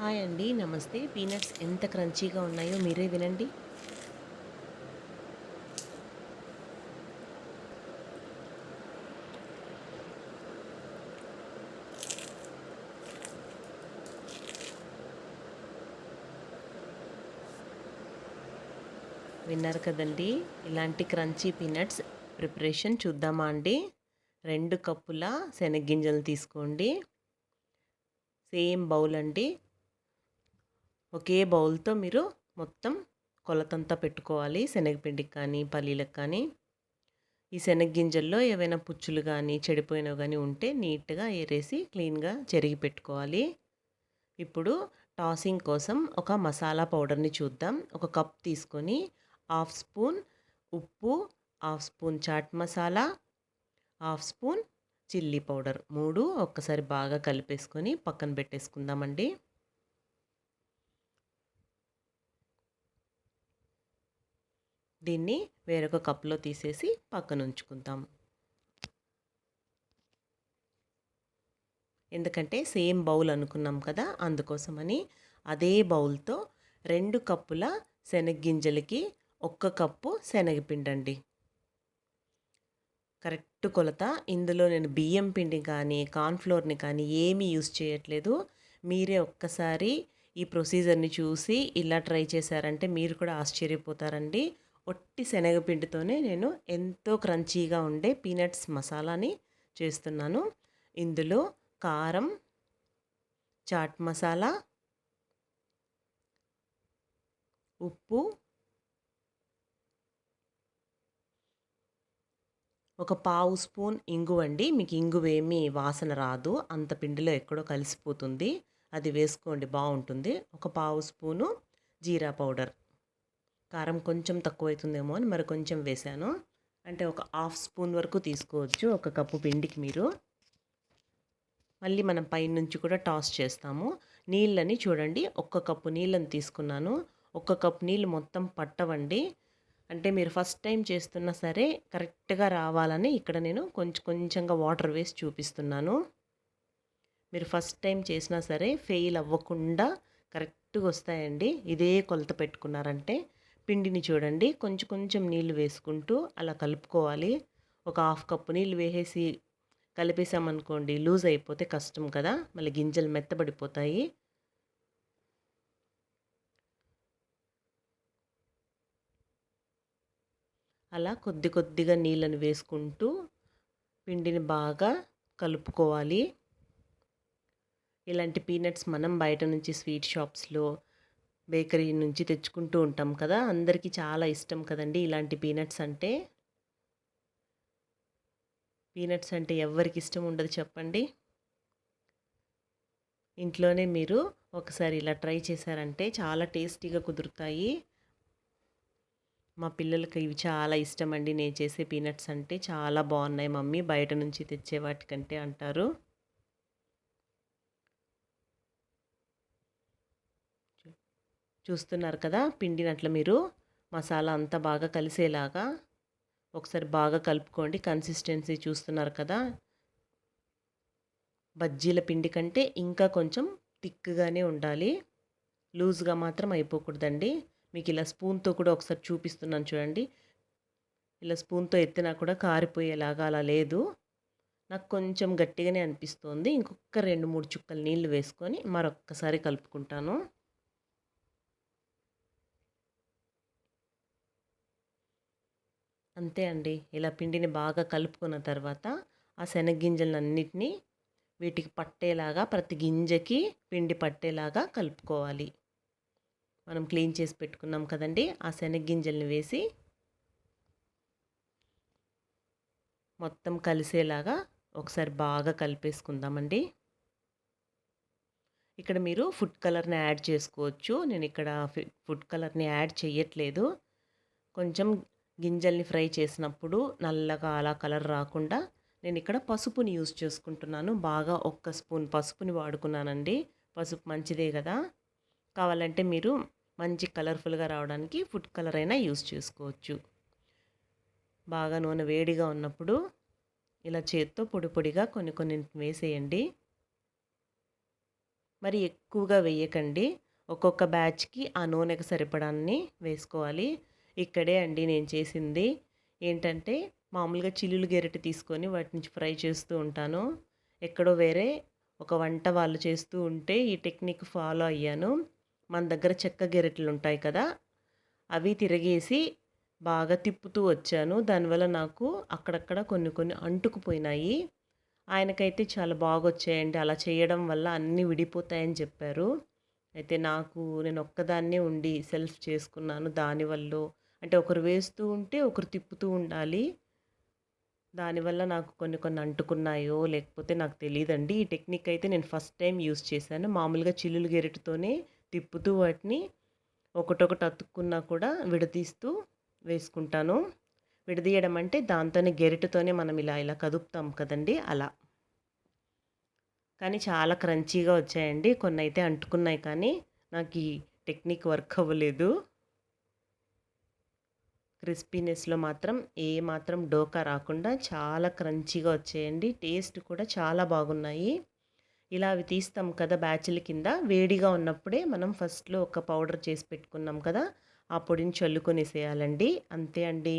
Hi అండి నమస్తే. Peanuts ఎంత క్రంచీగా ఉన్నాయో మీరే వినండి. విన్నారు కదండి ఇలాంటి క్రంచీ పీనట్స్ ప్రిపరేషన్ చూద్దామా అండి. రెండు కప్పుల శనగ్గింజలు తీసుకోండి. సేమ్ బౌల్ అండి. ఒకే బౌల్తో మీరు మొత్తం కొలతంతా పెట్టుకోవాలి. శనగపిండికి కానీ పల్లీలకు కానీ. ఈ శనగగింజల్లో ఏవైనా పుచ్చులు కానీ చెడిపోయినవి కానీ ఉంటే నీట్గా ఏరేసి క్లీన్గా చెరిగి పెట్టుకోవాలి. ఇప్పుడు టాసింగ్ కోసం ఒక మసాలా పౌడర్ని చూద్దాం. ఒక కప్ తీసుకొని హాఫ్ స్పూన్ ఉప్పు half spoon chaat masala half spoon chilli powder. మూడు ఒక్కసారి బాగా కలిపేసుకొని పక్కన పెట్టేసుకుందామండి. దీన్ని వేరొక కప్లో తీసేసి పక్కన ఉంచుకుందాం ఎందుకంటే సేమ్ బౌల్ అనుకున్నాం కదా అందుకోసమని అదే బౌల్తో రెండు కప్పుల శనగ్గింజలకి ఒక్క కప్పు శనగపిండండి. కరెక్ట్ కొలత. ఇందులో నేను బియ్యం పిండి కానీ కార్న్ఫ్లోర్ని కానీ ఏమీ యూస్ చేయట్లేదు. మీరే ఒక్కసారి ఈ ప్రొసీజర్ని చూసి ఇలా ట్రై చేశారంటే మీరు కూడా ఆశ్చర్యపోతారండి. ఒట్టి శనగపిండితోనే నేను ఎంతో క్రంచీగా ఉండే పీనట్స్ మసాలాని చేస్తున్నాను. ఇందులో కారం చాట్ మసాలా ఉప్పు ఒక పావు స్పూన్ ఇంగువ అండి. మీకు ఇంగువేమీ వాసన రాదు. అంత పిండిలో ఎక్కడో కలిసిపోతుంది. అది వేసుకోండి బాగుంటుంది. ఒక పావు స్పూను జీరా పౌడర్. కారం కొంచెం తక్కువ అవుతుందేమో అని మరి కొంచెం వేసాను అంటే ఒక హాఫ్ స్పూన్ వరకు తీసుకోవచ్చు ఒక కప్పు పిండికి మీరు. మళ్ళీ మనం పైనుంచి కూడా టాస్ చేస్తాము. నీళ్ళని చూడండి ఒక్క కప్పు నీళ్ళని తీసుకున్నాను. ఒక్క కప్పు నీళ్ళు మొత్తం పట్టవండి. అంటే మీరు ఫస్ట్ టైం చేస్తున్నా సరే కరెక్ట్గా రావాలని ఇక్కడ నేను కొంచెం కొంచెంగా వాటర్ వేసి చూపిస్తున్నాను. మీరు ఫస్ట్ టైం చేసినా సరే ఫెయిల్ అవ్వకుండా కరెక్ట్గా వస్తాయండి. ఇదే కొలత పెట్టుకున్నారంటే పిండిని చూడండి. కొంచెం కొంచెం నీళ్ళు వేసుకుంటూ అలా కలుపుకోవాలి. ఒక హాఫ్ కప్పు నీళ్ళు వేసేసి కలిపేసామనుకోండి లూజ్ అయిపోతే కష్టం కదా. మళ్ళీ గింజలు మెత్తబడిపోతాయి. అలా కొద్ది కొద్దిగా నీళ్ళని వేసుకుంటూ పిండిని బాగా కలుపుకోవాలి. ఇలాంటి పీనట్స్ మనం బయట నుంచి స్వీట్ షాప్స్లో బేకరీ నుంచి తెచ్చుకుంటూ ఉంటాం కదా అందరికీ చాలా ఇష్టం కదండి ఇలాంటి పీనట్స్ అంటే. పీనట్స్ అంటే ఎవరికి ఇష్టం ఉండదు చెప్పండి. ఇంట్లోనే మీరు ఒకసారి ఇలా ట్రై చేశారంటే చాలా టేస్టీగా కుదురుతాయి. మా పిల్లలకి ఇవి చాలా ఇష్టం అండి నేను చేసే పీనట్స్ అంటే చాలా బాగున్నాయి మమ్మీ బయట నుంచి తెచ్చే వాటికంటే అంటారు. చూస్తున్నారు కదా పిండినట్లు మీరు మసాలా అంతా బాగా కలిసేలాగా ఒకసారి బాగా కలుపుకోండి. కన్సిస్టెన్సీ చూస్తున్నారు కదా. బజ్జీల పిండి కంటే ఇంకా కొంచెం థిక్గానే ఉండాలి. లూజ్గా మాత్రం అయిపోకూడదండి. మీకు ఇలా స్పూన్తో కూడా ఒకసారి చూపిస్తున్నాను చూడండి. ఇలా స్పూన్తో ఎత్తినా కూడా కారిపోయేలాగా అలా లేదు. నాకు కొంచెం గట్టిగానే అనిపిస్తోంది. ఇంకొక రెండు మూడు చుక్కలు నీళ్ళు వేసుకొని మరొక్కసారి కలుపుకుంటాను. అంతే అండి. ఇలా పిండిని బాగా కలుపుకున్న తర్వాత ఆ శనగ్గింజలన్నిటినీ వీటికి పట్టేలాగా ప్రతి గింజకి పిండి పట్టేలాగా కలుపుకోవాలి. మనం క్లీన్ చేసి పెట్టుకున్నాం కదండి. ఆ శనగ్గింజల్ని వేసి మొత్తం కలిసేలాగా ఒకసారి బాగా కలిపేసుకుందామండి. ఇక్కడ మీరు ఫుడ్ కలర్ని యాడ్ చేసుకోవచ్చు. నేను ఇక్కడ ఫుడ్ కలర్ని యాడ్ చేయట్లేదు కొంచెం గింజల్ని ఫ్రై చేసినప్పుడు నల్లగా అలా కలర్ రాకుండా నేను ఇక్కడ పసుపుని యూజ్ చేసుకుంటున్నాను. బాగా ఒక్క స్పూన్ పసుపుని వాడుకున్నానండి. పసుపు మంచిదే కదా. కావాలంటే మీరు మంచి కలర్ఫుల్గా రావడానికి ఫుడ్ కలర్ అయినా యూజ్ చేసుకోవచ్చు. బాగా నూనె వేడిగా ఉన్నప్పుడు ఇలా చేత్తో పొడి పొడిగా కొన్ని కొన్ని వేసేయండి. మరి ఎక్కువగా వేయకండి. ఒక్కొక్క బ్యాచ్కి ఆ నూనెకు సరిపడాన్ని వేసుకోవాలి. ఇక్కడే అండి నేను చేసింది. ఏంటంటే మామూలుగా చిల్లులు గెరటి తీసుకొని వాటి నుంచి ఫ్రై చేస్తూ ఉంటాను. ఎక్కడో వేరే ఒక వంట వాళ్ళు చేస్తూ ఉంటే ఈ టెక్నిక్ ఫాలో అయ్యాను. మన దగ్గర చెక్క గెరట్లు ఉంటాయి కదా అవి తిరిగేసి బాగా తిప్పుతూ వచ్చాను. దానివల్ల నాకు అక్కడక్కడ కొన్ని కొన్ని అంటుకుపోయినాయి. ఆయనకైతే చాలా బాగా వచ్చాయండి అలా చేయడం వల్ల అన్నీ విడిపోతాయని చెప్పారు. అయితే నాకు నేను ఒక్కదాన్నే ఉండి సెల్ఫ్ చేసుకున్నాను. దానివల్ల అంటే ఒకరు వేస్తూ ఉంటే ఒకరు తిప్పుతూ ఉండాలి. దానివల్ల నాకు కొన్ని కొన్ని అంటుకున్నాయో లేకపోతే నాకు తెలియదండి ఈ టెక్నిక్ అయితే నేను ఫస్ట్ టైం యూస్ చేశాను. మామూలుగా చిల్లులు గెరటితోనే తిప్పుతూ వాటిని ఒకటొకటి అతుక్కున్నా కూడా విడదీస్తూ వేసుకుంటాను. విడదీయడం అంటే దాంతోనే గెరిటతోనే మనం ఇలా ఇలా కదుపుతాం కదండి అలా. కానీ చాలా క్రంచీగా వచ్చాయండి. కొన్ని అయితే అంటుకున్నాయి కానీ నాకు ఈ టెక్నిక్ వర్క్ అవ్వలేదు. క్రిస్పీనెస్లో మాత్రం ఏ మాత్రం డోకా రాకుండా చాలా క్రంచీగా వచ్చేయండి. టేస్ట్ కూడా చాలా బాగున్నాయి. ఇలా అవి తీస్తాం కదా బ్యాచ్ల కింద. వేడిగా ఉన్నప్పుడే మనం ఫస్ట్లో ఒక పౌడర్ చేసి పెట్టుకున్నాం కదా ఆ పొడిని చల్లుకొనేసేయాలండి. అంతే అండి.